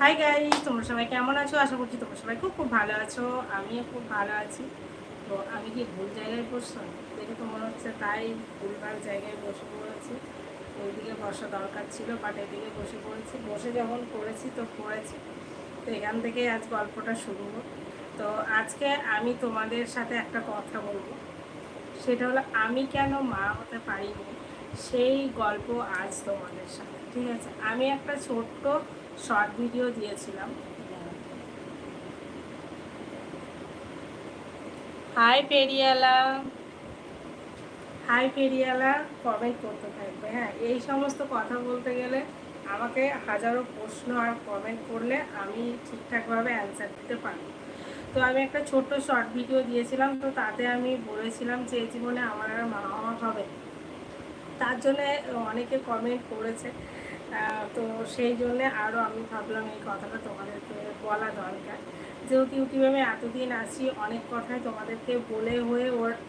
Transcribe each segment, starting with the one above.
High গাই তোমরা সবাই কেমন আছো? আশা করছি তোমরা সবাই খুব খুব ভালো আছো, আমিও খুব ভালো আছি। তো আমি কি ভুল জায়গায় বসলাম দেখে তো মনে হচ্ছে তাই ভুলভাল জায়গায় বসে পড়েছি। ওইদিকে বসা দরকার ছিল বাট এদিকে বসে পড়েছি। বসে যখন পড়েছি তো পড়েছি। তো এখান থেকে আজ গল্পটা শুরু হোক। তো আজকে আমি তোমাদের সাথে একটা কথা বলব। সেটা হলো, আমি কেন মা হতে পারিনি? সেই গল্প আজ তোমাদের সাথে, ঠিক আছে? আমি একটা ছোট্ট শর্ট ভিডিও দিয়েছিলাম। হাই পেরিয়ালা। হাই পেরিয়ালা কমেন্ট করতে থাকবে? হ্যাঁ এই সমস্ত কথা বলতে গেলে আমাকে হাজারো প্রশ্ন আর কমেন্ট করলে আমি ঠিকঠাকভাবে অ্যান্সার দিতে পারি। তো আমি একটা ছোট্ট শর্ট ভিডিও দিয়েছিলাম তো তাতে আমি বলেছিলাম যে এই জীবনে আমার আর মা হওয়া হবে তার জন্যে অনেকে কমেন্ট করেছে। তো সেই জন্যে আরও আমি ভাবলাম এই কথাটা তোমাদেরকে বলা দরকার। যেহেতু ইউটিউবে আমি এতদিন আছি, অনেক কথাই তোমাদেরকে বলে হয়ে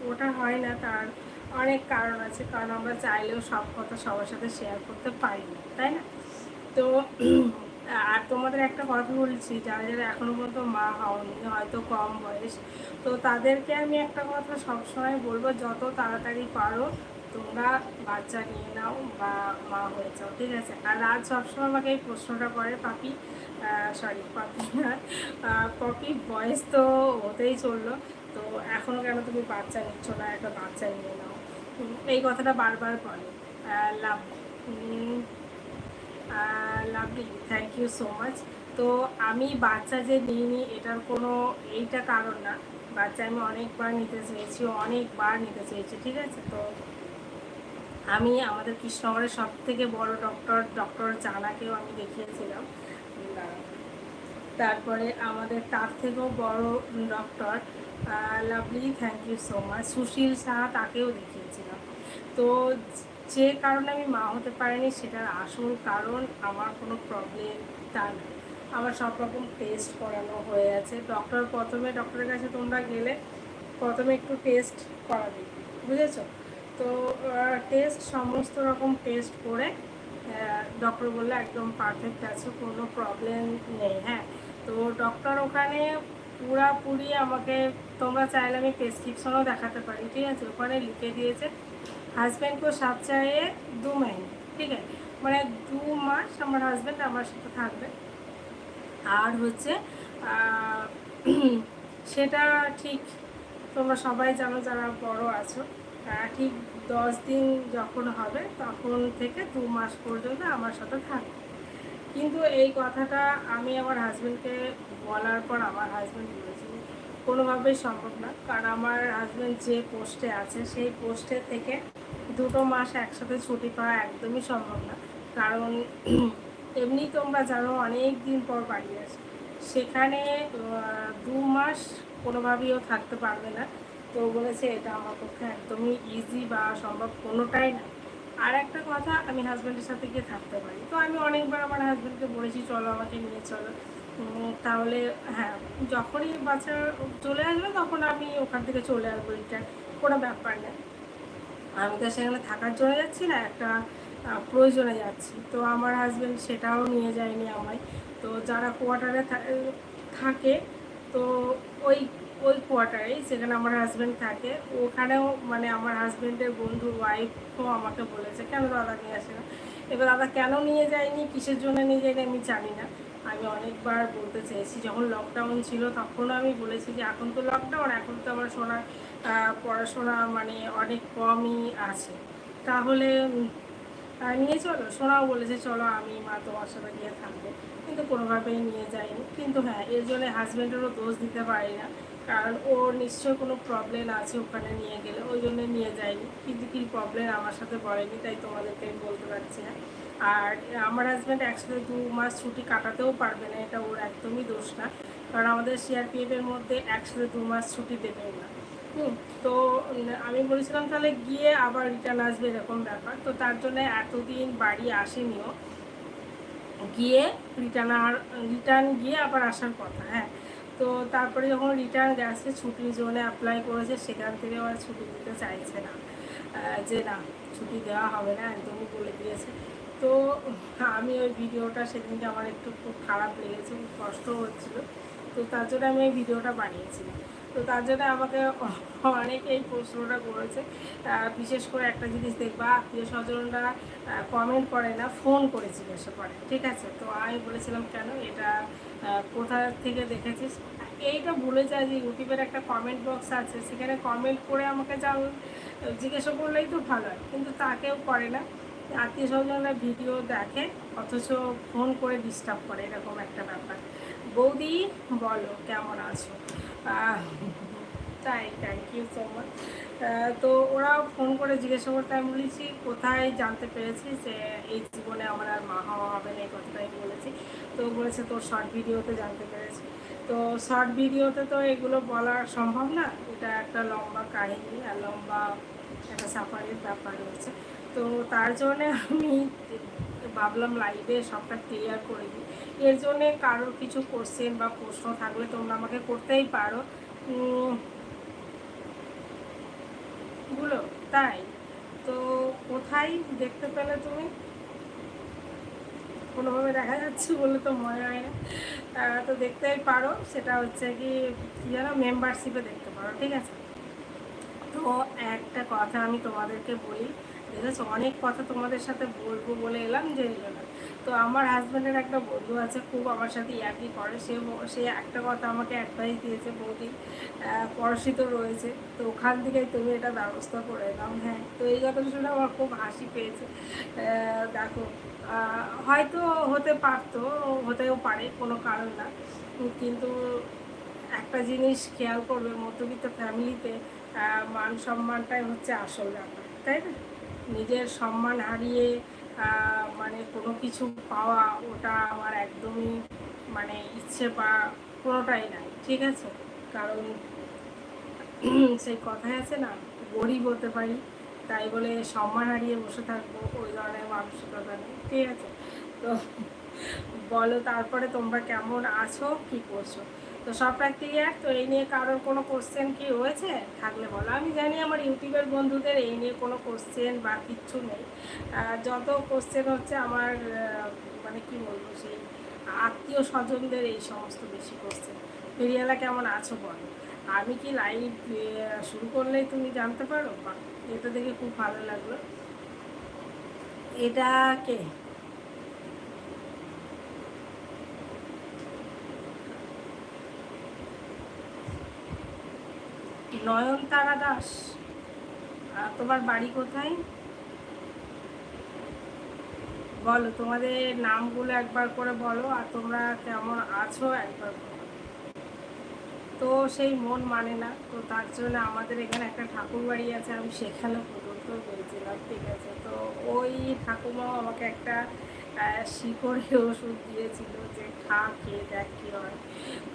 ওটা হয় না, তার অনেক কারণ আছে। কারণ আমরা চাইলেও সব কথা সবার সাথে শেয়ার করতে পারি না, তাই না? তো আর তোমাদের একটা কথা বলছি, যারা যারা এখনও পর্যন্ত মা হওনি, হয়তো কম বয়স, তো তাদেরকে আমি একটা কথা সবসময় বলব, যত তাড়াতাড়ি পারো তোমরা বাচ্চা নিয়ে নাও বা মা হয়ে যাও, ঠিক আছে? আর রাত সবসময় আমাকে এই প্রশ্নটা করে পাপি সরি পাপি পপি বয়স তো হতেই চলল। তো এখনও কেন তুমি বাচ্চা নিচ্ছ না? একটা বাচ্চা নিয়ে নাও। এই কথাটা বারবার বলে। Love lovely thank you so much তো আমি বাচ্চা যে নিইনি এটার কোনো এইটা কারণ না। বাচ্চা আমি অনেকবার নিতে চেয়েছি, অনেকবার নিতে চেয়েছি, ঠিক আছে? তো আমি আমাদের কৃষ্ণনগরের সব থেকে বড় ডক্টর ডক্টর জানাকেও আমি দেখিয়েছিলাম। তারপরে আমাদের তার থেকেও বড় doctor lovely thank you so much Sushil Saha তাকেও দেখিয়েছিলাম। তো যে কারণে আমি মা হতে পারিনি সেটার আসল কারণ আমার কোনো প্রবলেম তা না আমার সব রকম টেস্ট করানো হয়ে আছে। ডক্টর প্রথমে ডক্টরের কাছে তোমরা গেলে প্রথমে একটু টেস্ট করাবে। বুঝেছ? তো টেস্ট সমস্ত রকম টেস্ট করে ডক্টর বললে, একদম পারফেক্ট আছে, কোনো প্রবলেম নেই। হ্যাঁ তো ডক্টর ওখানে পুরাপুরি আমাকে, তোমরা চাইলে আমি প্রেসক্রিপশনও দেখাতে পারি, ঠিক আছে? ওখানে লিখে দিয়েছে হাজব্যান্ডকে সাত চায়ে দু মাইনে ঠিক আছে? মানে দু মাস আমার হাজব্যান্ড আমার সাথে থাকবে। আর হচ্ছে সেটা ঠিক, তোমরা সবাই জানো যারা বড় আছো। ঠিক দশ দিন যখন হবে তখন থেকে দু মাস পর্যন্ত আমার সাথে থাকবে। কিন্তু এই কথাটা আমি আমার হাজব্যান্ডকে বলার পর আমার হাজব্যান্ড বলেছিল কোনোভাবেই সম্ভব না। কারণ আমার হাজব্যান্ড যে পোস্টে আছে, সেই পোস্টে থেকে দুটো মাস একসাথে ছুটি পাওয়া একদমই সম্ভব না। কারণ এমনি তোমরা জানো অনেক দিন পর বাড়ি আসে সেখানে দু মাস কোনোভাবেও থাকতে পারবে না। তো বলেছে, এটা আমার পক্ষে একদমই ইজি বা সম্ভব কোনোটাই না। আর একটা কথা, আমি হাজব্যান্ডের সাথে গিয়ে থাকতে পারি। তো আমি অনেকবার আমার হাজব্যান্ডকে বলেছি, চলো আমাকে নিয়ে চলো। তাহলে হ্যাঁ যখনই বাচ্চা চলে আসবে, তখন আমি ওখান থেকে চলে আসব, এটা কোনো ব্যাপার নেই আমি তো সেখানে থাকার জন্য যাচ্ছি না, একটা প্রয়োজনে যাচ্ছি। তো আমার হাজব্যান্ড সেটাও নিয়ে যায়নি আমায়। তো যারা কোয়ার্টারে থাকে তো ওই ওই কোয়ার্টারেই যেখানে আমার হাজব্যান্ড থাকে, ওখানেও মানে আমার হাজব্যান্ডের বন্ধু ওয়াইফও আমাকে বলেছে, কেন দাদা নিয়ে আসে না? এবার দাদা কেন নিয়ে যায়নি, কিসের জন্য নিয়ে যায়নি আমি জানি না। আমি অনেকবার বলতে চেয়েছি, যখন লকডাউন ছিল তখনও আমি বলেছি যে, এখন তো লকডাউন এখন তো আমার শোনা পড়াশোনা মানে অনেক কমই আছে। তাহলে নিয়ে চলো, সোনাও বলেছে, চলো আমি মা তোমার সাথে গিয়ে থাকব। কিন্তু কোনোভাবেই নিয়ে যায়নি। কিন্তু হ্যাঁ এর জন্য হাজব্যান্ডেরও দোষ দিতে পারি না। কারণ ওর নিশ্চয় কোনো প্রবলেম আছে ওখানে নিয়ে গেলে, ওই জন্য নিয়ে যায়নি। কিন্তু কী প্রবলেম আমার সাথে বলেনি, তাই তোমাদেরকে আমি বলতে পারছি না। আর আমার হাজব্যান্ড একসাথে দু মাস ছুটি কাটাতেও পারবে না, এটা ওর একদমই দোষ না। কারণ আমাদের সিআরপিএফের মধ্যে একসাথে দু মাস ছুটি দেবেও না। হুম, তো আমি বলেছিলাম তাহলে গিয়ে আবার রিটার্ন আসবে এরকম ব্যাপার। তো তার জন্য এতদিন বাড়ি আসেনিও। গিয়ে রিটার্ন আর রিটার্ন গিয়ে আবার আসার কথা হ্যাঁ। তো তারপরে যখন রিটার্ন গেছে, ছুটির জন্য অ্যাপ্লাই করেছে, সেখান থেকে আর ছুটি দিতে চাইছে না। যে না, ছুটি দেওয়া হবে না, একদমই বলে দিয়েছে। তো আমি ওই ভিডিওটা সেদিনকে আমার একটু খুব খারাপ লেগেছে, খুব কষ্ট হচ্ছিল। তো তার জন্য আমি ওই ভিডিওটা বানিয়েছিলাম। তো তার জন্য আমাকে অনেকে এই প্রশ্নটা করেছে। বিশেষ করে একটা জিনিস দেখবা, আত্মীয় স্বজনরা কমেন্ট করে না ফোন করে জিজ্ঞাসা করে, ঠিক আছে? তো আমি বলেছিলাম, কেন? এটা কোথা থেকে দেখেছিস? এইটা ভুলে যায় যে ইউটিউবের একটা কমেন্ট বক্স আছে, সেখানে কমেন্ট করে আমাকে জান, জিজ্ঞাসা করলেই তো ভালো হয়, কিন্তু তাকেও করে না। আত্মীয় স্বজনরা ভিডিও দেখে, অথচ ফোন করে ডিস্টার্ব করে, এরকম একটা ব্যাপার। বৌদি, বলো কেমন আছো? তাই থ্যাংক ইউ সো মাচ তো ওরা ফোন করে জিজ্ঞাসা করতে আমি বলেছি, কোথায় জানতে পেরেছি যে এই জীবনে আমার আর মা হওয়া হবে না, এই কথাটাই বলেছি। তো বলেছে, তোর শর্ট ভিডিওতে জানতে পেরেছি। তো শর্ট ভিডিওতে তো এগুলো বলা সম্ভব না, এটা একটা লম্বা কাহিনী আর লম্বা একটা সাফারির ব্যাপার রয়েছে। তো তার জন্য আমি ভাবলাম লাইভে সবটা ক্লিয়ার করে দিই। এর জন্যে কারোর কিছু কোশ্চেন বা প্রশ্ন থাকলে তোমরা আমাকে করতেই পারো। গুলো তাই। তো কোথায় দেখতে পেলে তুমি? কোনোভাবে দেখা যাচ্ছে বলে তো মনে হয় না। আহ, তো দেখতেই পারো সেটা হচ্ছে কী যেন মেম্বারশিপে দেখতে পারো ঠিক আছে? তো একটা কথা আমি তোমাদেরকে বলি দেখেছ? অনেক কথা তোমাদের সাথে বলব বলে এলাম যে এলো না তো আমার হাজব্যান্ডের একটা বন্ধু আছে, খুব আমার সাথে ইয়ার্কি করে। সে সে একটা কথা আমাকে অ্যাডভাইস দিয়েছে, বৌদি পড়াশিত রয়েছে, তো ওখান থেকে তুমি এটা ব্যবস্থা করে এলাম হ্যাঁ তো এই কথাটা শুনে আমার খুব হাসি পেয়েছে। দেখো হয়তো হতে পারতো, হতেও পারে, কোনো কারণ না। কিন্তু একটা জিনিস খেয়াল করবে, মধ্যবিত্ত ফ্যামিলিতে মান সম্মানটাই হচ্ছে আসল ব্যাপার, তাই না? নিজের সম্মান হারিয়ে মানে কোনো কিছু পাওয়া ওটা আমার একদমই মানে ইচ্ছে বা কোনোটাই নাই, ঠিক আছে? কারণ সেই কথাই আছে না, গরিব হতে পারি, তাই বলে সম্মান হারিয়ে বসে থাকব, ওই ধরনের মানসিকতা নেই, ঠিক আছে? তো বলো তারপরে তোমরা কেমন আছো, কি করছ? তো সবটা ক্লিয়ার তো এই নিয়ে কারোর কোনো কোশ্চেন কি হয়েছে? থাকলে বলো। আমি জানি আমার ইউটিউবের বন্ধুদের এই নিয়ে কোনো কোশ্চেন বা কিচ্ছু নেই। যত কোশ্চেন হচ্ছে আমার মানে কি বলব, সেই আত্মীয় স্বজনদের এই সমস্ত বেশি কোশ্চেন ফেরিয়ালা কেমন আছো বলো? আমি কি লাইভ শুরু করলেই তুমি জানতে পারো? এটা দেখে খুব ভালো লাগল। এটা কে? নয়নতারা দাস। তোমার বাড়ি কোথায়? বলো, তোমাদের নামগুলো একবার করে বলো, আর তোমরা কেমন আছো একবার তো সেই মন মানে না, তো তার জন্য আমাদের এখানে একটা ঠাকুর বাড়ি আছে, আমি সেখানে পর্যন্ত বলছিলাম, ঠিক আছে? তো ওই ঠাকুমাও আমাকে একটা শিকড়ে ওষুধ দিয়েছিল যে খা, খেয়ে দেখ কী হয়।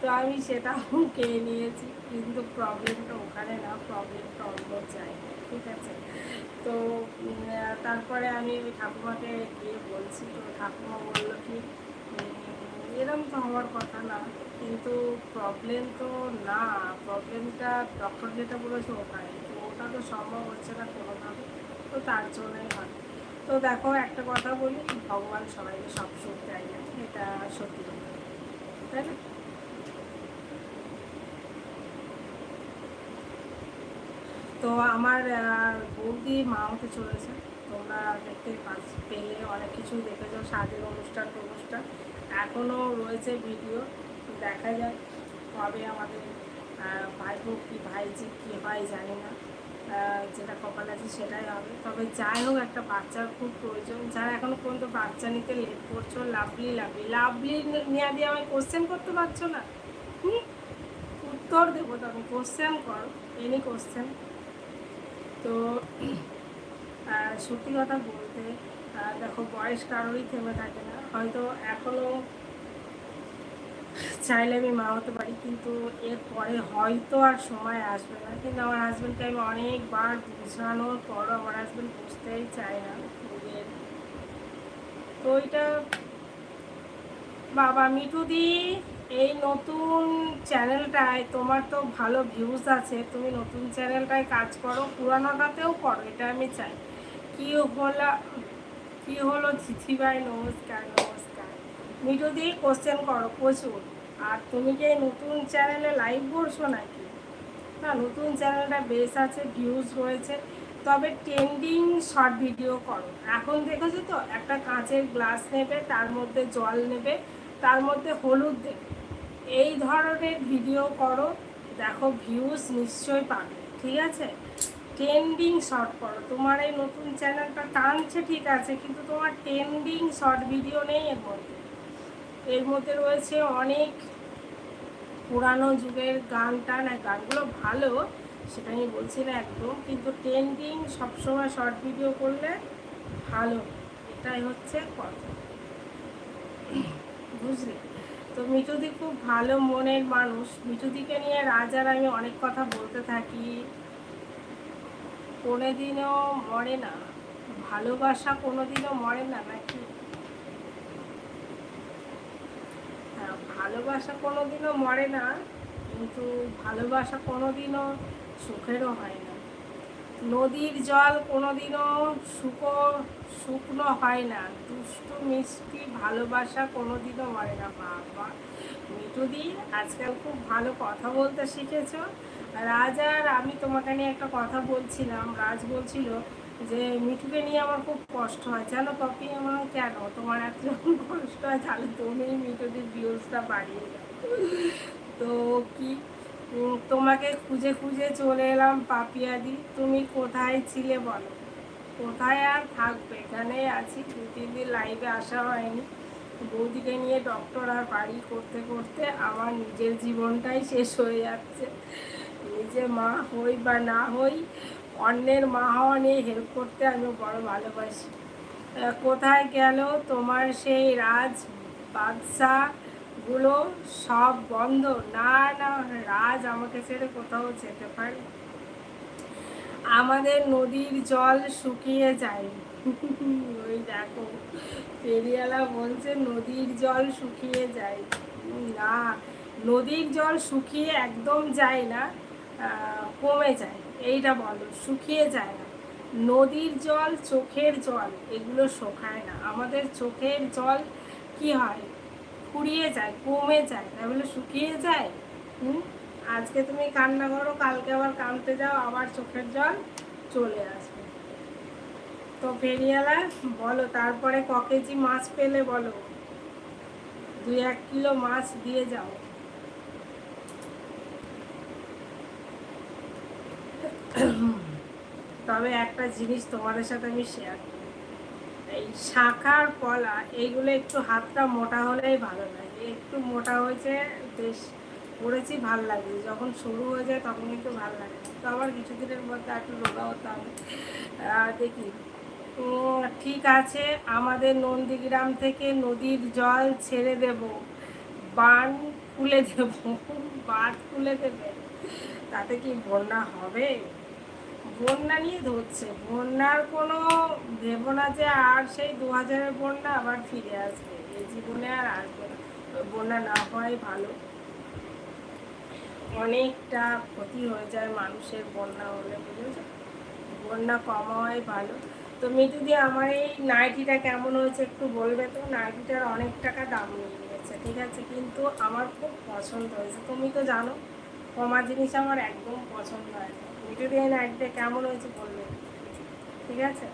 তো আমি সেটাও খেয়ে নিয়েছি। কিন্তু প্রবলেমটা ওখানে না প্রবলেমটা অন্য জায়গায়, ঠিক আছে? তো তারপরে আমি ওই ঠাকুমাকে গিয়ে বলছি, তো ঠাকুমা বলল কি এরম তো হওয়ার কথা না, কিন্তু প্রবলেম তো না প্রবলেমটা ডক্টর যেটা বলেছে ওটাই, তো ওটা তো সম্ভব হচ্ছে না কোনোভাবে, তো তার জন্যই হয়। তো দেখো, একটা কথা বলি, ভগবান সবাইকে সব সুখ দেয় না, এটা সত্যি কথা, তাই না? তো আমার বৌদি মা হতে চলেছে। তোমরা দেখতে পেলে অনেক কিছু দেখেছ স্বাদের অনুষ্ঠান অনুষ্ঠান এখনও রয়েছে ভিডিও, দেখা যায় কবে আমাদের ভাইপো কি, ভাইজি কি হয় জানি না। যেটা কপাল আছে সেটাই হবে। তবে যাই হোক, একটা বাচ্চার খুব প্রয়োজন। যারা এখনও পর্যন্ত বাচ্চা নিতে লেট করছ লাভলি লাভলি লাভলি নিয়ে দিয়ে আমায় কোশ্চেন করতে পারছ না? উত্তর দেবো তো আমি কোশ্চেন করো এনি কোশ্চেন তো সত্যি কথা বলতে দেখো বয়স কারোরই থেমে থাকে না। হয়তো এখনও চাইলে আমি মা হতে পারি, কিন্তু এরপরে হয়তো আর সময় আসবে না। কিন্তু আমার হাজব্যান্ডকে আমি অনেকবার বোঝানোর পরও আমার হাজব্যান্ড বুঝতেই চায় না নিজের তো ওইটা বাবা মিঠুদি। এই নতুন চ্যানেলটায় তোমার তো ভালো ভিউজ আছে, তুমি নতুন চ্যানেলটায় কাজ করো, পুরানোটাতেও করো, এটা আমি চাই। কি হলো কি হলো ভাই নমস্কার নমস্কার। মিঠু দিয়ে কোশ্চেন করো প্রচুর। আর তুমি কি নতুন চ্যানেলে লাইভ করছ নাকি? না, নতুন চ্যানেলটা বেশ আছে ভিউজ রয়েছে, তবে ট্রেন্ডিং শর্ট ভিডিও করো। এখন দেখেছ তো, একটা কাঁচের গ্লাস নেবে, তার মধ্যে জল নেবে, তার মধ্যে হলুদ দেবে। এই ধরনের ভিডিও করো, দেখো ভিউজ নিশ্চয়ই পাবে, ঠিক আছে? ট্রেন্ডিং শর্ট করো। তোমার এই নতুন চ্যানেলটা টানছে, ঠিক আছে, কিন্তু তোমার ট্রেন্ডিং শর্ট ভিডিও নেই এর মধ্যে। এর মধ্যে রয়েছে অনেক পুরানো যুগের গান টান গানগুলো ভালো, সেটা আমি বলছি না একদম, কিন্তু ট্রেন্ডিং সবসময় শর্ট ভিডিও করলে ভালো। এটাই হচ্ছে কথা। বুঝলি? তো মিঠুদি খুব ভালো মনের মানুষ। মিঠুদিকে নিয়ে রাজার আমি অনেক কথা বলতে থাকি। কোনোদিনও মরে না। ভালোবাসা কোনোদিনও মরে না নাকি? হ্যাঁ ভালোবাসা কোনোদিনও মরে না, কিন্তু ভালোবাসা কোনোদিনও সুখেরও হয় না। নদীর জল কোনোদিনও শুকো, শুকনো হয় না। দুষ্টু মিষ্টি ভালোবাসা কোনোদিনও মরে না বাবা মিঠুদি আজকাল খুব ভালো কথা বলতে শিখেছ। রাজ আর আমি তোমাকে নিয়ে একটা কথা বলছিলাম। রাজ বলছিল যে, মিঠুকে নিয়ে আমার খুব কষ্ট হয়। জানো কপি আমার কেন? তোমার এত কষ্ট হয়? তাহলে তুমি মিঠুদির ভিউজটা বাড়িয়ে দাও। তো কি তোমাকে খুঁজে খুঁজে চলে এলাম পাপিয়াদি। তুমি কোথায় ছিলে বলো? কোথায় আর থাকবে? এখানে আছি। দু, তিন দিন লাইভে আসা হয়নি। বৌদিকে নিয়ে ডক্টর আর বাড়ি করতে করতে আমার নিজের জীবনটাই শেষ হয়ে যাচ্ছে। নিজে মা হই বা না হই, অন্যের মা হওয়া নিয়ে হেল্প করতে আমি বড় ভালোবাসি। কোথায় গেল তোমার সেই রাজ বাদশাগুলো সব বন্ধ। না না, রাজ আমাকে ছেড়ে কোথাও যেতে পারে আমাদের নদীর জল শুকিয়ে যায়। ওই দেখো, পেরিয়ালা বলছে নদীর জল শুকিয়ে যায়। না, নদীর জল শুকিয়ে একদম যায় না কমে যায়। এইটা বলো, শুকিয়ে যায় না। নদীর জল, চোখের জল, এগুলো শোকায় না। আমাদের চোখের জল কি হয়? ফুরিয়ে যায়, কমে যায়, তাই বলে শুকিয়ে যায়? হুম? আজকে তুমি কান্না করো, কালকে আবার কানতে যাও, আবার চোখের জল চলে আসবে। তো ফেরিয়ালা বলো তারপরে ক কেজি মাছ পেলে বলো? দুই এক কিলো মাছ দিয়ে যাও। তবে একটা জিনিস তোমাদের সাথে আমি শেয়ার এই শাখার কলা, এইগুলো একটু হাতটা মোটা হলেই ভালো লাগে। একটু মোটা হয়েছে, বেশ পড়েছি, ভালো লাগে যখন শুরু হয়ে যায় তখন একটু ভালো লাগে তো আবার কিছুদিনের মধ্যে একটু রোগা হতে হবে দেখি। ঠিক আছে, আমাদের নন্দীগ্রাম থেকে নদীর জল ছেড়ে দেব। বান খুলে দেব। বাঁধ খুলে দেবে। তাতে কি বন্যা হবে? বন্যা নিয়ে ধরছে। বন্যার কোনো ভেবো না যে আর সেই দু হাজারের বন্যা আবার ফিরে আসবে। এই জীবনে আর আসবে না বন্যা না হওয়াই ভালো। অনেকটা ক্ষতি হয়ে যায় মানুষের বন্যা হলে, বুঝেছ? বন্যা কম হওয়াই ভালো। তো মিটু দিয়ে আমার এই নাইটিটা কেমন হয়েছে একটু বলবে তো? নাইটিটার অনেক টাকা দাম নিয়ে নিয়েছে, ঠিক আছে? কিন্তু আমার খুব পছন্দ হয়েছে। তুমি তো জানো, কমা জিনিস আমার একদম পছন্দ হয় না। দিয়ে নাইটিটা কেমন হয়েছে বলবে? ঠিক আছে?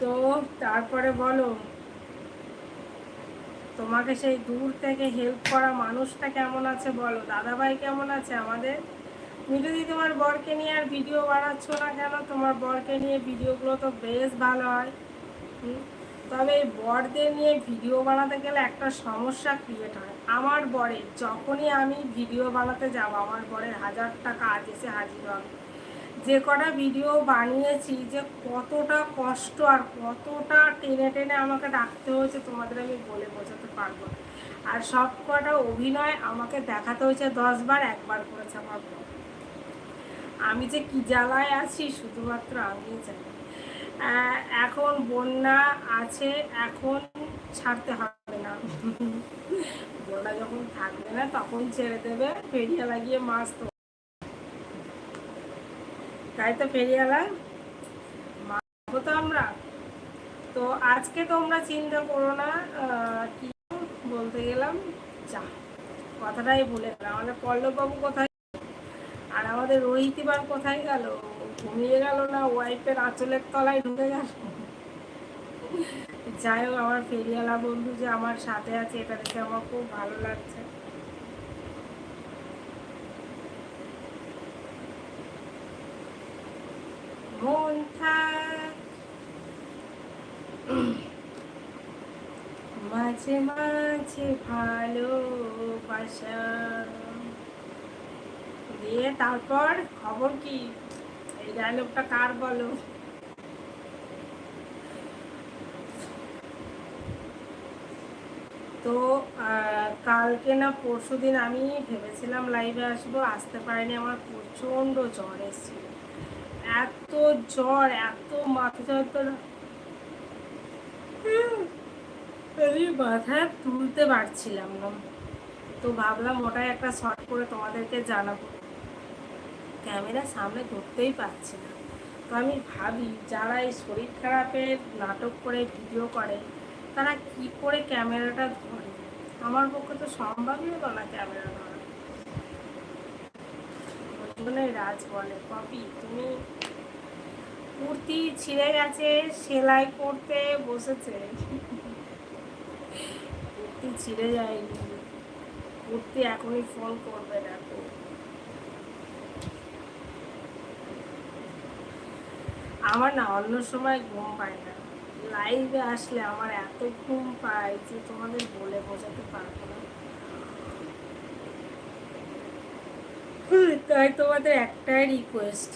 তো তারপরে বলো তোমাকে সেই দূর থেকে হেল্প করা মানুষটা কেমন আছে বলো? দাদাভাই কেমন আছে আমাদের? মিঠুদি তোমার বরকে নিয়ে আর ভিডিও বানাচ্ছ না কেন? তোমার বরকে নিয়ে ভিডিওগুলো তো বেশ ভালো হয়। হুম, তবে বরদের নিয়ে ভিডিও বানাতে গেলে একটা সমস্যা ক্রিয়েট হয়। আমার বরে, যখনই আমি ভিডিও বানাতে যাব, আমার বরের হাজার টাকা আজ এসে হাজির হবে। যে কটা ভিডিও বানিয়েছি যে কতটা কষ্ট আর কতটা টেনে টেনে আমাকে ডাকতে হয়েছে, তোমাদের আমি বলে বোঝাতে পারব আর সব কটা অভিনয় আমাকে দেখাতে হয়েছে, দশবার, একবার করেছে আমার আমি যে কি জ্বালায় আছি, শুধুমাত্র আমিই জানি। এখন বন্যা আছে, এখন ছাড়তে হবে না। বন্যা যখন থাকবে না, তখন ছেড়ে দেবে, ফেরিয়া লাগিয়ে মাছ তো তাই তো ফেরিয়ালা। মারবো তো আমরা। তো আজকে তোমরা চিন্তা করো না কি বলতে গেলাম? যা, কথাটাই ভুলে গেলাম আমাদের পল্লববাবু কোথায়? আর আমাদের রোহিতিবার কোথায় গেল? ঘুমিয়ে গেল না ওয়াইফের আঁচলের তলায় ঢুকে গেল। যাই হোক, আমার ফেরিয়ালা বন্ধু যে আমার সাথে আছে, এটা দেখে আমার খুব ভালো লাগছে। মন মাঝে মাঝে ভালোবাসা দিয়ে তারপর খবর কি? ডায়লগটা কার বলো? তো কালকে না পরশু দিন আমি ভেবেছিলাম লাইভে আসব, আসতে পারিনি, আমার প্রচণ্ড জ্বর এসেছিল। এত জ্বর, এত মাথা যন্ত্রণা। আমি তুলতে পারছিলাম না। তো ভাবলাম ওটাই একটা শর্ট করে তোমাদেরকে জানাব। ক্যামেরা সামনে ধরতেই পারছি না। তো আমি ভাবি, যারা এই শরীর খারাপের নাটক করে, ভিডিও করে, তারা কি করে ক্যামেরাটা ধরে? আমার পক্ষে তো সম্ভবই হলো না ক্যামেরা ধরা। রাজ বলে কপি তুমি কুর্তি ছিঁড়ে গেছে, সেলাই করতে বসেছে। কুর্তি ছিঁড়ে যায়নি। কুর্তি এখনই ফোন করবে, দেখো। আমার না অন্য সময় ঘুম পায় না। লাইভে আসলে আমার এত ঘুম পায় যে তোমাদের বলে বোঝাতে পারব না। তাই তোমাদের একটাই রিকোয়েস্ট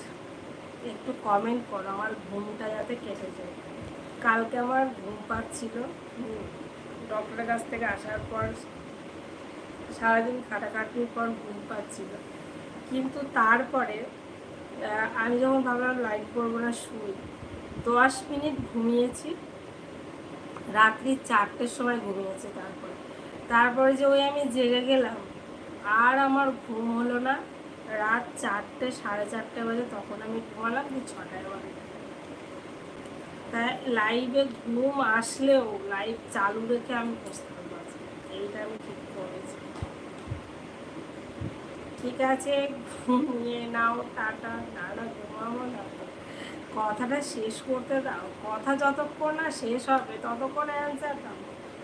একটু কমেন্ট করো, আমার ঘুমটা যাতে কেটে যায়। কালকে আমার ঘুম পাচ্ছিল ডক্টরের কাছ থেকে আসার পর সারাদিন খাটাখাটনির পর ঘুম পাচ্ছিল। কিন্তু তারপরে আমি যখন ভাবলাম লাইট করব না, শুই। দশ মিনিট ঘুমিয়েছি। রাত্রি চারটের সময় ঘুমিয়েছি তারপরে। তারপরে যে ওই আমি জেগে গেলাম, আর আমার ঘুম হলো না। রাত চারটে, সাড়ে চারটে বাজে তখন আমি ঘুমালাম যে ছটায় বাজে তাই লাইভে ঘুম আসলেও লাইভ চালু রেখে আমি বসতাম বাসে এইটা আমি ঠিক করেছি। ঠিক আছে। ঘুমিয়ে নাও, টাটা না ঘুমাবো না কথাটা শেষ করতে দাও। কথা যতক্ষণ না শেষ হবে, ততক্ষণ অ্যান্সার দাও।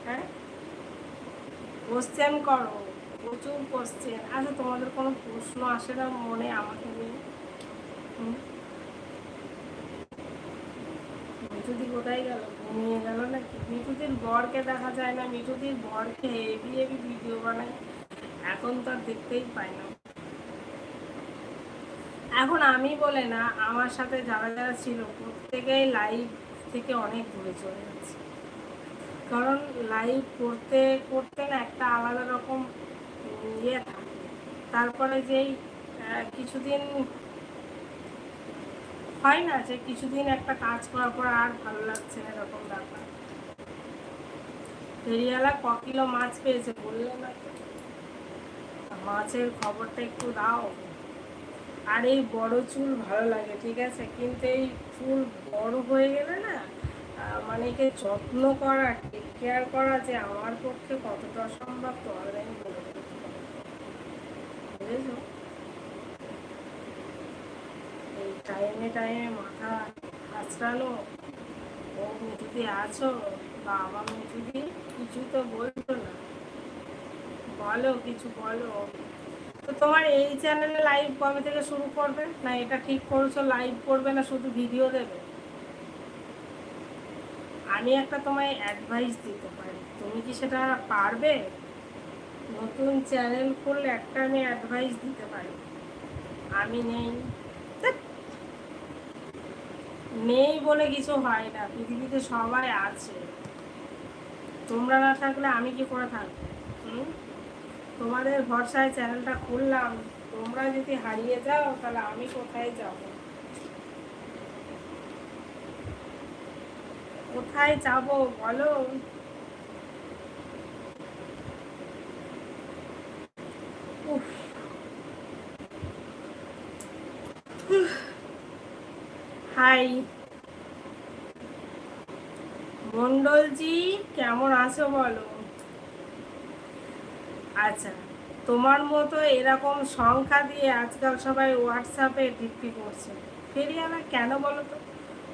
হ্যাঁ? কোশ্চেন করো। প্রচুর কোশ্চেন আচ্ছা তোমাদের কোনো প্রশ্ন আসে না মনে আমাকে নিয়ে? মিঠুদি কোথায় গেল? ঘুমিয়ে গেল নাকি? মিঠুদির বরকে দেখা যায় না। মিঠুদির বরকে হেভি হেভি ভিডিও বানায়। এখন তো আর দেখতেই পাই না। এখন আমি বলে না, আমার সাথে যারা যারা ছিল প্রত্যেকেই লাইভ থেকে অনেক দূরে চলে যাচ্ছে কারণ লাইভ করতে করতে না একটা আলাদা রকম ইয়ে থাকে। তারপরে যেই কিছুদিন হয় না যে কিছুদিন একটা কাজ করার পর আর ভালো লাগছে না এরকম ব্যাপার। ফেরিয়ালা ক কিলো মাছ পেয়েছে বললে না মাছের খবরটা একটু দাও। আর এই বড় চুল ভালো লাগে, ঠিক আছে? কিন্তু এই চুল বড় হয়ে গেলে না মানে একে যত্ন করা টেক কেয়ার করা যে আমার পক্ষে কতটা অসম্ভব, তো অনলাইন বলে বুঝেছ? এই টাইমে টাইমে মাথা আঁচড়ানো ও মিঠুদি আছো বা আমার মিঠুদি কিছু তো বলতো না। বলো, কিছু বলো। তোমার এই চ্যানেলে লাইভ কবে থেকে শুরু করবে? না, এটা ঠিক লাইভ করবে না, শুধু ভিডিও দেবে? আমি একটা তোমায় অ্যাডভাইস দিতে পারি। তুমি কি সেটা পারবে? নতুন চ্যানেল একটা আমি অ্যাডভাইস দিতে পারি। আমি নেই। নেই বলে কিছু হয় না, পৃথিবীতে সবাই আছে। তোমরা না থাকলে আমি কি করে থাকব? হুম? তোমাদের ভরসায় চ্যানেলটা খুললাম। তোমরা যদি হারিয়ে যাও, তাহলে আমি কোথায় যাব? কোথায় যাব বলো? উফ। হাই। মন্ডলজি কেমন আছো বলো? আচ্ছা তোমার মতো এরকম সংখ্যা দিয়ে আজকাল সবাই হোয়াটসঅ্যাপে ডিপি করছে। ফেরি ফেরিয়ালা কেন বলো তো?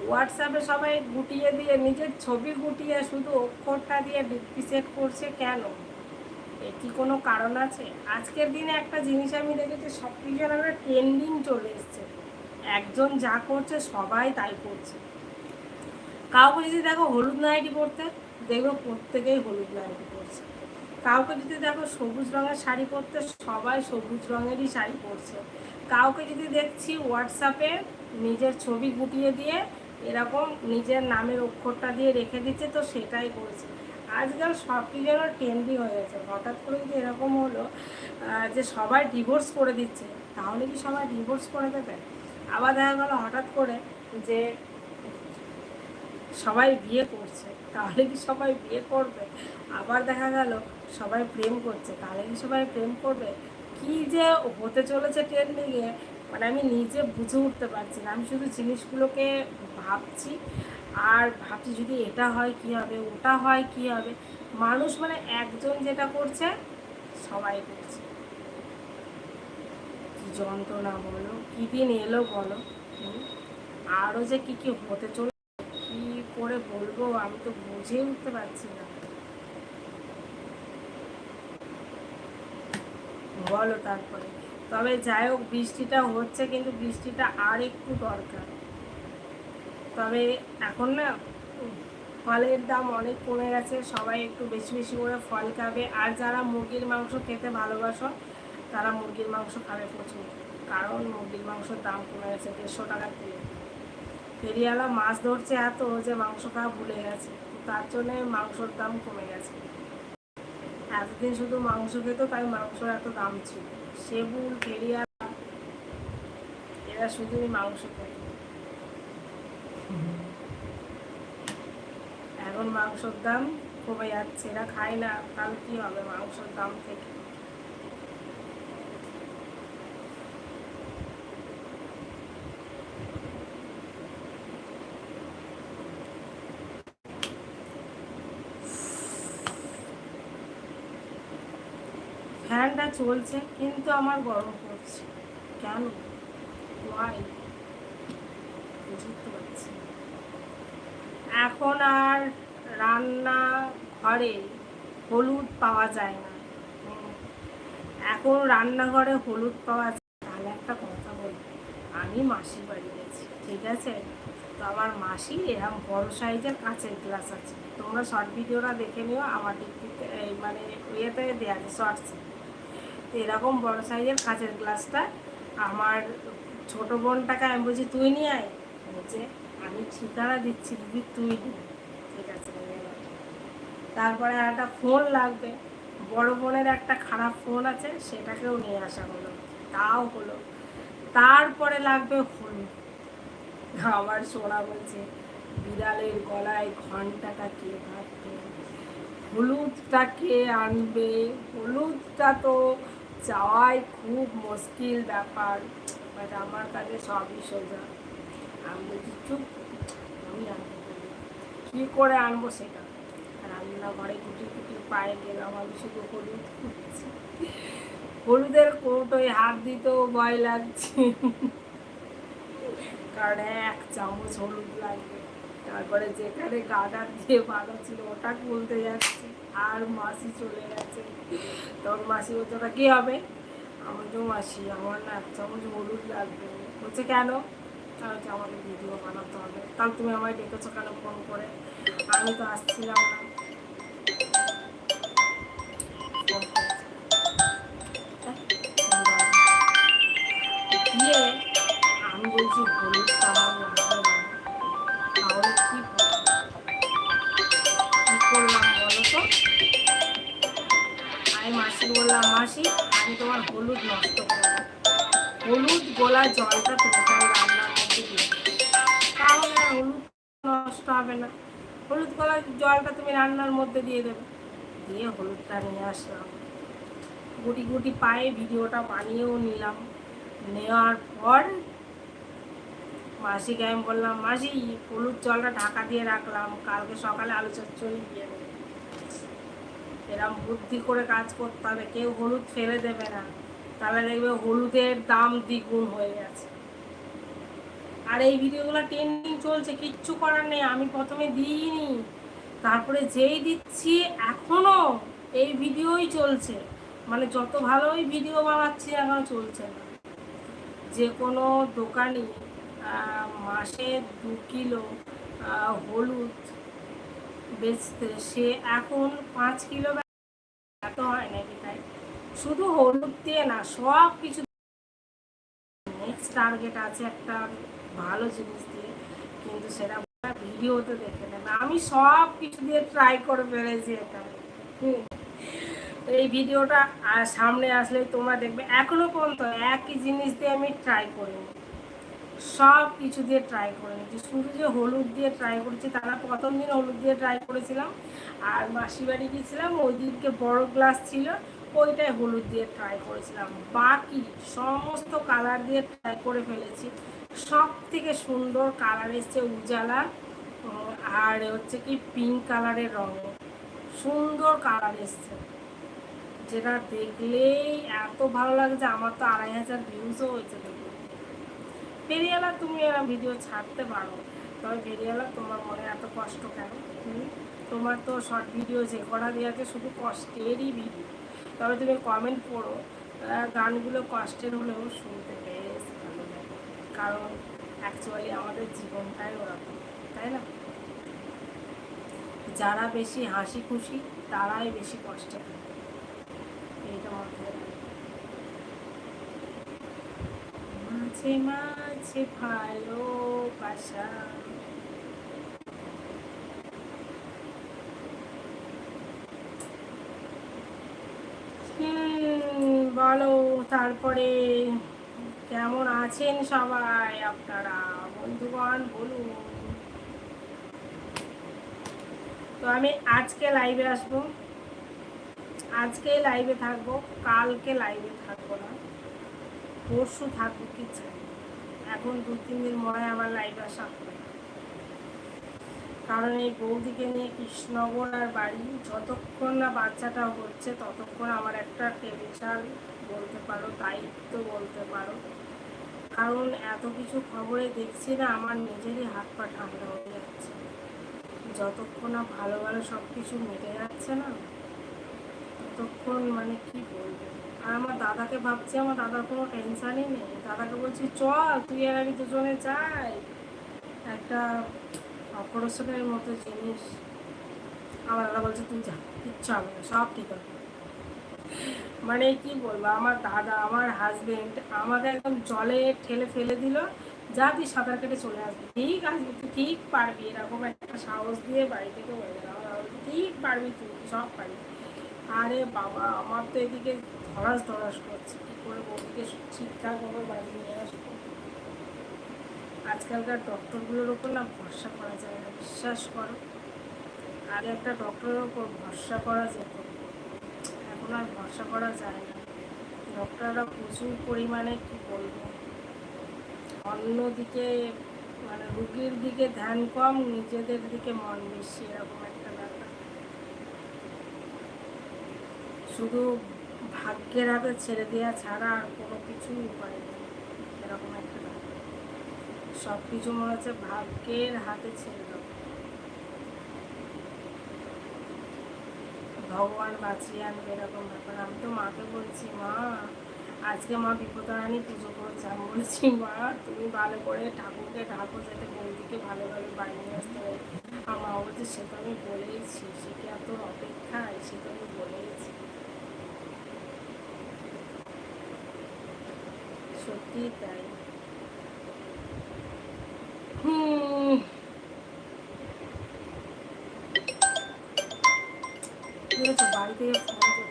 হোয়াটসঅ্যাপে সবাই গুটিয়ে দিয়ে, নিজের ছবি গুটিয়ে শুধু অক্ষরটা দিয়ে ডিপি সেট করছে কেন? এ কি কোনো কারণ আছে? আজকের দিনে একটা জিনিস আমি দেখেছি সব কিছু একটা ট্রেন্ডিং চলে এসছে। একজন যা করছে, সবাই তাই করছে। কাউকে যদি দেখো হলুদ নাইটি পরতে, দেখবে প্রত্যেকেই হলুদ নাইটি পরছে। কাউকে যদি দেখো সবুজ রঙের শাড়ি পরতে, সবাই সবুজ রঙেরই শাড়ি পরছে। কাউকে যদি দেখছি হোয়াটসঅ্যাপে নিজের ছবি গুটিয়ে দিয়ে এরকম নিজের নামের অক্ষরটা দিয়ে রেখে দিচ্ছে, তো সেটাই করছে। আজকাল সব যেন ট্রেন্ডি হয়ে গেছে। হঠাৎ করে যদি এরকম হলো যে সবাই ডিভোর্স করে দিচ্ছে, তাহলে কি সবাই ডিভোর্স করে দেবে? আবার দেখা গেলো হঠাৎ করে যে সবাই বিয়ে করছে, তাহলে কি সবাই বিয়ে করবে? আবার দেখা গেল সবাই প্রেম করছে, তাহলে কি সবাই প্রেম করবে? কি যে হতে চলেছে ট্রেন ট্রেন্ডিংয়ে মানে আমি নিজে বুঝে উঠতে পারছি না। আমি শুধু জিনিসগুলোকে ভাবছি, আর ভাবছি যদি এটা হয় কি হবে, ওটা হয় কি হবে? মানুষ মানে একজন যেটা করছে, সবাই করছে। কি যন্ত্রণা বলো, কি দিন এলো বলো? আরও যে কি কি হতে চলে কি করে বলব আমি তো বুঝে উঠতে পারছি না। বলো তারপরে। তবে যাই হোক, বৃষ্টিটা হচ্ছে কিন্তু বৃষ্টিটা আর একটু দরকার। তবে এখন না, ফলের দাম অনেক কমে গেছে, সবাই একটু বেশি বেশি করে ফল খাবে। আর যারা মুরগির মাংস খেতে ভালোবাসো, তারা মুরগির মাংস খাবে প্রচুর। কারণ মুরগির মাংসের দাম কমে গেছে, দেড়শো টাকা কিলো। ফেরিওয়ালা মাছ ধরছে এত যে মাংস খাওয়া ভুলে গেছে তার জন্যে মাংসর দাম কমে গেছে। এতদিন শুধু মাংস খেত, তাই মাংস এত দাম ছিল। সেবুল কেরিয়া এরা শুধুই মাংস খেত। এখন মাংসর দাম কমে যাচ্ছে, এরা খায় না, তাহলে কি হবে? মাংসর দাম থেকে। চলছে, কিন্তু আমার গরম পড়ছে কেন? ওয়াই বুঝতে পারছি এখন আর রান্না ঘরে হলুদ পাওয়া যায় না। এখন রান্নাঘরে হলুদ পাওয়া যায় তাহলে একটা কথা বলি। আমি মাসির বাড়ি গেছি, ঠিক আছে? তো আমার মাসি এরকম বড় সাইজের কাঁচের গ্লাস আছে। তোমরা শর্ট ভিডিওটা দেখে নিও, আমার মানে ইয়েতে দেওয়া আছে শর্টসে এরকম বড় সাইজের কাঁচের গ্লাসটা আমার ছোট বোনটাকে আমি বলছি, তুই নিয়ে আয়। বলছে আমি ঠিকানা দিচ্ছি, দিদি, তুই। ঠিক আছে তারপরে আর একটা ফোন লাগবে। বড় বোনের একটা খারাপ ফোন আছে, সেটাকেও নিয়ে আসা হলো। তাও হলো। তারপরে লাগবে হলুদ। আমার সোনা বলছে, বিড়ালের গলায় ঘন্টাটা কে ভাববে? হলুদটা কে আনবে? হলুদটা তো চাওয়াই খুব মুশকিল ব্যাপার বাট আমার কাছে সবই সোজা। আমি বলছি, চুপ, আমি আনব। কী করে আনব সেটা? রান্নাঘরে কুটি কুটি পায়ে গেলাম, আমি শুধু হলুদ খুঁজছি হলুদের কৌটোয় হাত দিতেও ভয় লাগছে। কারণ এক চামচ হলুদ লাগবে। তারপরে যেখানে গাডার দিয়ে বাঁধা ছিল, ওটা খুলতে যাচ্ছে। আর মাসি চলে গেছে। তখন মাসি বলছে ওটা কী হবে? আমার তো মাসি, আমার না এক চামচ হলুদ লাগবে। বলছে, কেন? তাহলে আমাকে ভিডিও বানাতে হবে। তাহলে তুমি আমায় ডেকেছো কেন ফোন করে? আমি তো আসছিলাম না। হলুদ নষ্ট করব হলুদ গোলা জলটা তোমার রান্নার মধ্যে দিয়ে। তাহলে হলুদ নষ্ট হবে না। হলুদ গোলা জলটা তুমি রান্নার মধ্যে দিয়ে দেবে। দিয়ে হলুদটা নিয়ে আসলাম। গুটি গুটি পায়ে ভিডিওটা বানিয়েও নিলাম। নেওয়ার পর মাসিকে আমি বললাম, মাসি, হলুদ জলটা ঢাকা দিয়ে রাখলাম। কালকে সকালে আলু চচ্চড়ি দিয়ে এরম বুদ্ধি করে কাজ করতে হবে। কেউ হলুদ ফেলে দেবে না। তাহলে দেখবে হলুদের দাম দ্বিগুণ হয়ে গেছে। আর এই ভিডিওগুলো ট্রেন্ডিং চলছে, কিচ্ছু করার নেই, আমি প্রথমে দিইনি। তারপরে যেই দিচ্ছি, এখনও এই ভিডিওই চলছে। মানে যত ভালোই ভিডিও বানাচ্ছি, এখনও চলছে না। যে কোনো দোকানি মাসে দু কিলো হলুদ বেচতে, সে এখন পাঁচ কিলো এত হয় নাকি? শুধু হলুদ দিয়ে না, সব কিছু নেক্সট টার্গেট আছে একটা ভালো জিনিস দিয়ে, কিন্তু সেটা ভিডিওতে দেখে নেবে। আমি সব কিছু দিয়ে ট্রাই করে ফেলেছি এটা। এই ভিডিওটা সামনে আসলে তোমরা দেখবে, এখনও পর্যন্ত একই জিনিস দিয়ে আমি ট্রাই করিনি। সব কিছু দিয়ে ট্রাই করে নিয়েছি শুধু যে হলুদ দিয়ে ট্রাই করেছি তারা প্রথম দিন হলুদ দিয়ে ট্রাই করেছিলাম। আর মাসি বাড়ি গিয়েছিলাম, ওই দিনকে বড় গ্লাস ছিল। ওইটাই হলুদ দিয়ে ট্রাই করেছিলাম। বাকি সমস্ত কালার দিয়ে ট্রাই করে ফেলেছি। সব থেকে সুন্দর কালার এসছে উজালা আর হচ্ছে কি পিঙ্ক কালারের রঙে সুন্দর কালার এসছে। যেটা দেখলেই এত ভালো লাগে যে আমার তো আড়াই হাজার ভিউজও হয়েছে দেখুন ফেরিয়ালা তুমি এরা ভিডিও ছাড়তে পারো। তবে ফেরিয়ালা তোমার মনে এত কষ্ট কেন? তোমার তো শর্ট ভিডিও যে করা দিয়ে আছে, শুধু কষ্টেরই ভিডিও তবে তুমি কমেন্ট পড়ো গানগুলো কষ্টের হলেও শুনতে বেশ ভালো লাগে। কারণ অ্যাকচুয়ালি আমাদের জীবনটাই ওরকম, তাই না? যারা বেশি হাসি খুশি, তারাই বেশি কষ্টে থাকে এইটা মাথায়। মাঝে মাঝে ভালোবাসা হুম, বলো তারপরে কেমন আছেন সবাই আপনারা? বন্ধুগণ, বলুন। তো আমি আজকে লাইভে আসব। আজকে লাইভে থাকব, কালকে লাইভে থাকব না। পরশু থাকব কি চাই এখন দু তিন দিন মনে হয় আমার লাইভ আসা। কারণ এই বৌদিকে নিয়ে কৃষ্ণনগর আর বাড়ি যতক্ষণ না বাচ্চাটা হচ্ছে ততক্ষণ আমার একটা টেনশন বলতে পারো, দায়িত্ব বলতে পারো। কারণ এত কিছু খবরে দেখছি না, আমার নিজেরই হাত পা ঠান্ডা হয়ে যাচ্ছে। যতক্ষণ না ভালো ভালো সব কিছু মিটে যাচ্ছে না, ততক্ষণ মানে কি বলব? আর আমার দাদাকে ভাবছি, আমার দাদার কোনো টেনশনই নেই। দাদাকে বলছি, চল, তুই আর আমি দুজনে যাই। একটা অপারেশনের মতো জিনিস। আমার দাদা বলছে, তুই যা, কিচ্ছু হবে না, সব ঠিক হবে। মানে কি বলব, আমার দাদা, আমার হাজবেন্ড আমাকে একদম জলে ঠেলে ফেলে দিল, যা তুই সাঁতার কেটে চলে আসবি। ঠিক আসবি তুই ঠিক পারবি। এরকম একটা সাহস দিয়ে বাড়ি থেকে বলে দিলাম। ঠিক পারবি তুই সব পারবি। আরে বাবা, আমার তো এদিকে ধরাস ধরাস করছে। কি করে বউদিকে ঠিকঠাকভাবে বাড়ি নিয়ে আসব? আজকালকার ডক্টরগুলোর ওপর না ভরসা করা যায় না, বিশ্বাস করো। আগে একটা ডক্টরের ওপর ভরসা করা যেত। এখন আর ভরসা করা যায় না। ডক্টররা প্রচুর পরিমাণে কি বলব? অন্যদিকে মানে রুগীর দিকে ধ্যান কম, নিজেদের দিকে মন বেশি, এরকম একটা ব্যাপার। শুধু ভাগ্যের হাতে ছেড়ে দেওয়া ছাড়া আর কোনো কিছুই উপায় নেই। এরকম একটা সব কিছু মনে হচ্ছে ভাগ্যের হাতে ছেড়ে দেবো। ভগবান বাঁচিয়ে আনবে এরকম ব্যাপার। আমি তো মাকে বলছি, মা, আজকে মা বিপদারানী পুজো করেছে। আমি বলেছি, মা, তুমি ভালো করে ঠাকুরকে ঢাকো যাতে বৌদিকে ভালোভাবে বাড়ি নিয়ে আসতে পারে। আর মা বলছে, সে তো আমি বলেইছি, সে কি এত অপেক্ষায়? সে তো আমি বলেইছি। সত্যি তাই হুম ঠিক আছে বাড়ি